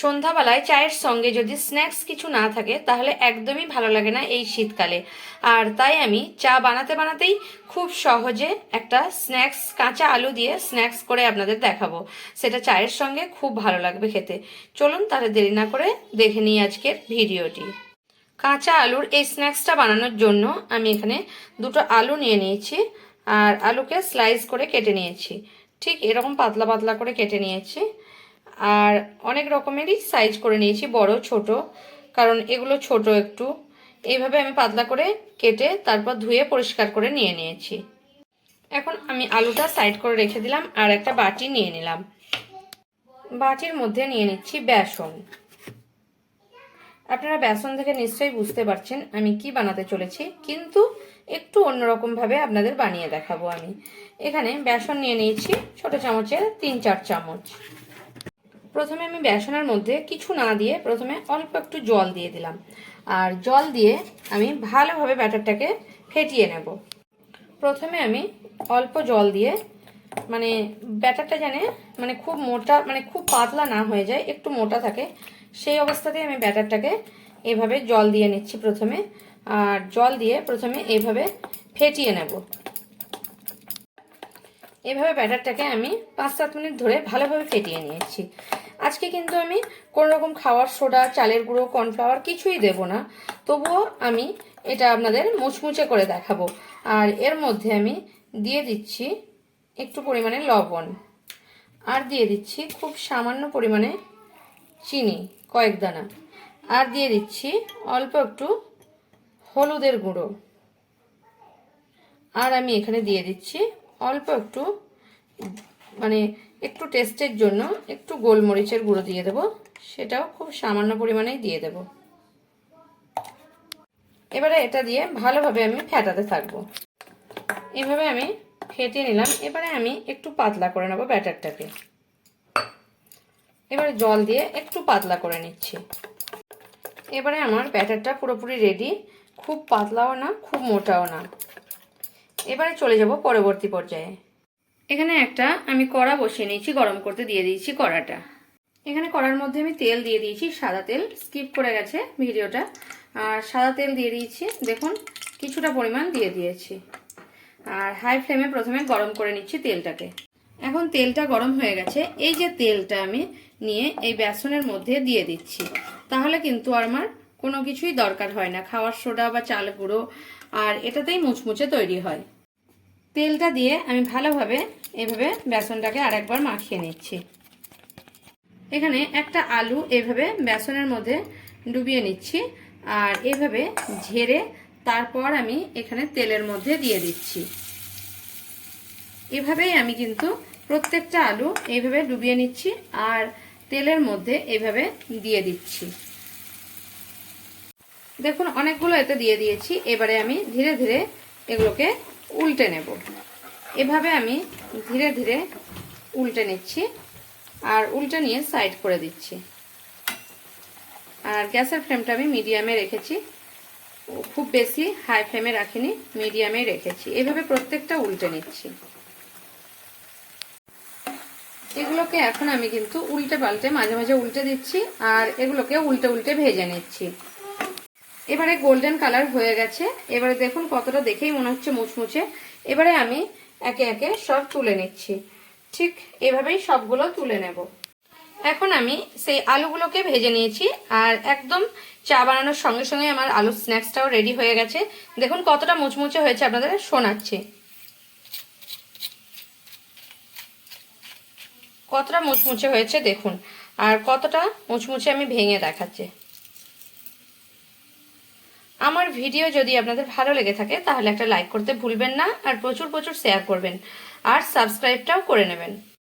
সন্ধ্যাবেলায় চায়ের সঙ্গে যদি স্ন্যাক্স কিছু না থাকে, তাহলে একদমই ভালো লাগে না এই শীতকালে। আর তাই আমি চা বানাতে বানাতেই খুব সহজে একটা স্ন্যাক্স, কাঁচা আলু দিয়ে স্ন্যাক্স করে আপনাদের দেখাবো। সেটা চায়ের সঙ্গে খুব ভালো লাগবে খেতে। চলুন তাহলে দেরি না করে দেখে নিই আজকের ভিডিওটি। কাঁচা আলুর এই স্ন্যাক্সটা বানানোর জন্য আমি এখানে দুটো আলু নিয়ে নিয়েছি আর আলুকে স্লাইস করে কেটে নিয়েছি। ঠিক এরকম পাতলা পাতলা করে কেটে নিয়েছি। আর অনেক রকমেরই সাইজ করে নিয়েছি, বড়, ছোট। কারণ এগুলো ছোট একটু। এইভাবে আমি পাতলা করে কেটে তারপর ধুয়ে পরিষ্কার করে নিয়ে নিয়েছি। এখন আমি আলুটা সাইড করে রেখে দিলাম আর একটা বাটি নিয়ে নিলাম। বাটির মধ্যে নিয়ে নিচ্ছি বেসন। আপনারা বেসন থেকে নিশ্চয়ই বুঝতে পারছেন আমি কি বানাতে চলেছি, কিন্তু একটু অন্যরকমভাবে আপনাদের বানিয়ে দেখাবো আমি। এখানে বেসন নিয়ে নিয়েছি ছোট চামচের তিন চার চামচ। প্রথমে আমি বেসনের মধ্যে কিছু না দিয়ে প্রথমে অল্প একটু জল দিয়ে দিলাম। আর জল দিয়ে আমি ভালোভাবে ব্যাটারটাকে ফেটিয়ে নেব। প্রথমে আমি অল্প জল দিয়ে মানে ব্যাটারটা জানে মানে খুব মোটা মানে খুব পাতলা না হয়ে যায়, একটু মোটা থাকে, সেই অবস্থাতে আমি ব্যাটারটাকে এভাবে জল দিয়ে নিচ্ছি প্রথমে। আর জল দিয়ে প্রথমে এইভাবে ফেটিয়ে নেব। এভাবে ব্যাটারটাকে আমি পাঁচ সাত মিনিট ধরে ভালোভাবে ফেটিয়ে নিয়েছি। আজকে কিন্তু আমি রকম খাওয়ার সোডা, চালের গুঁড়ো, কর্নফ্লাওয়ার কিছুই দেব না। তবুও আমি এটা আপনাদের মুচমুচে করে দেখাবো। আর এর মধ্যে আমি দিয়ে দিচ্ছি একটু পরিমাণে লবণ। আর দিয়ে দিচ্ছি খুব সামান্য পরিমাণে চিনি, কয়েক দানা। আর দিয়ে দিচ্ছি অল্প একটু হলুদের গুঁড়ো। আর আমি এখানে দিয়ে দিচ্ছি অল্প একটু মানে একটু টেস্টের জন্য একটু গোলমরিচের গুঁড়ো দিয়ে দেবো। সেটাও খুব সামান্য পরিমাণেই দিয়ে দেব। এবারে এটা দিয়ে ভালোভাবে আমি ফেটাতে থাকব। এভাবে আমি ফেটিয়ে নিলাম। এবারে আমি একটু পাতলা করে নেব ব্যাটারটাকে। এবারে জল দিয়ে একটু পাতলা করে নিচ্ছি। এবারে আমার ব্যাটারটা পুরোপুরি রেডি খুব পাতলাও না, খুব মোটাও না। এবারে চলে যাব পরবর্তী পর্যায়ে। এখানে একটা আমি কড়া বসিয়ে নিয়েছি, গরম করতে দিয়ে দিয়েছি কড়াটা। এখানে কড়ার মধ্যে আমি তেল দিয়ে দিয়েছি, সাদা তেল। স্কিপ করে গেছে ভিডিওটা। আর সাদা তেল দিয়ে দিয়েছি, দেখুন, কিছুটা পরিমাণ দিয়ে দিয়েছি। আর হাই ফ্লেমে প্রথমে গরম করে নিচ্ছি তেলটাকে। এখন তেলটা গরম হয়ে গেছে। এই যে তেলটা আমি নিয়ে এই বেসনের মধ্যে দিয়ে দিচ্ছি, তাহলে কিন্তু আমার কোনো কিছুই দরকার হয় না। খাওয়ার সোডা বা চাল গুঁড়ো, আর এটাতেই মুচমুচে তৈরি হয়। তেলটা দিয়ে আমি ভালোভাবে এভাবে বেসনটাকে আরেকবার মাখিয়ে নিচ্ছি। এখানে একটা আলু এভাবে বেসনের মধ্যে ডুবিয়ে নিচ্ছি আর এভাবে ঝেড়ে তারপর আমি এখানে তেলের মধ্যে দিয়ে দিচ্ছি। এভাবেই আমি কিন্তু প্রত্যেকটা আলু এইভাবে ডুবিয়ে নিচ্ছি আর তেলের মধ্যে এভাবে দিয়ে দিচ্ছি। দেখুন, অনেকগুলো এতে দিয়ে দিয়েছি। এবারে আমি ধীরে ধীরে এগুলোকে উল্টে নেব। এভাবে আমি ধীরে ধীরে উল্টে নিচ্ছি আর উল্টে নিয়ে সাইড করে দিচ্ছি। আর গ্যাসের ফ্লেমটা আমি মিডিয়ামে রেখেছি। খুব বেশি হাই ফ্লেমে রাখিনি, মিডিয়ামে রেখেছি। এভাবে প্রত্যেকটা উল্টে নিচ্ছি। এগুলোকে এখন আমি কিন্তু উল্টে পাল্টে মাঝে মাঝে উল্টে দিচ্ছি আর এগুলোকে উল্টে উল্টে ভেজে নিচ্ছি। এবারে গোল্ডেন কালার হয়ে গেছে। এবারে দেখুন কতটা দেখেই মনে হচ্ছে মুচমুচে। এবারে আমি একে একে সব তুলে নিচ্ছি। ঠিক এভাবেই সবগুলো তুলে নেব। এখন আমি সেই আলুগুলোকে ভেজে নিয়েছি আর একদম চা বানানোর সঙ্গে সঙ্গে আমার আলুর স্ন্যাক্সটাও রেডি হয়ে গেছে। দেখুন কতটা মুচমুচে হয়েছে আপনাদের শোনাচ্ছি। কতটা মুচমুচে হয়েছে দেখুন। আর কতটা মুচমুচে আমি ভেঙে দেখাচ্ছি। আমার ভিডিও যদি আপনাদের ভালো লেগে থাকে, তাহলে একটা লাইক করতে ভুলবেন না, আর প্রচুর প্রচুর শেয়ার করবেন। আর সাবস্ক্রাইবটাও করে নেবেন।